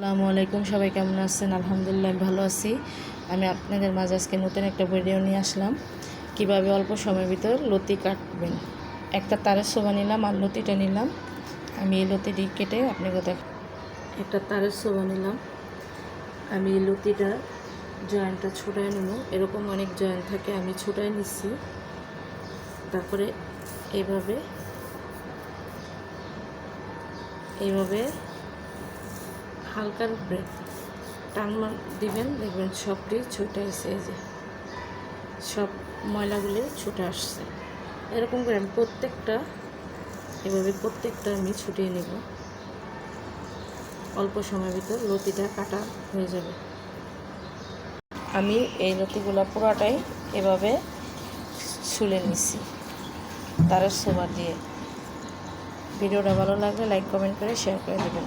আসসালামু আলাইকুম, সবাই কেমন আছেন? আলহামদুলিল্লাহ, ভালো আছি। আমি আপনাদের মাঝে আজকে নতুন একটা ভিডিও নিয়ে আসলাম। কীভাবে অল্প সময়ের ভিতর লতি কাটবেন? একটা তারের শোভা নিলাম আর লতিটা নিলাম। আমি এই লতিটি কেটে আপনাকে দেখ একটা তারের শোভা নিলাম। আমি এই লতিটা জয়েন্টটা ছোটায় নেব। এরকম অনেক জয়েন্ট থাকে, আমি ছোটায় নিচ্ছি। তারপরে এইভাবে এইভাবে হালকার উপরে টান দিবেন, দেখবেন সবটি ছুটে এসে যে সব ময়লাগুলি ছুটে আসছে। এরকম করে আমি প্রত্যেকটা, এভাবে প্রত্যেকটা আমি ছুটিয়ে নেব। অল্প সময়ের ভিতর লতিটা কাটা হয়ে যাবে। আমি এই লতিগুলো পুরাটাই এভাবে ছুলে নিচ্ছি তারের সোবা দিয়ে। ভিডিওটা ভালো লাগলে লাইক কমেন্ট করে শেয়ার করে দেবেন।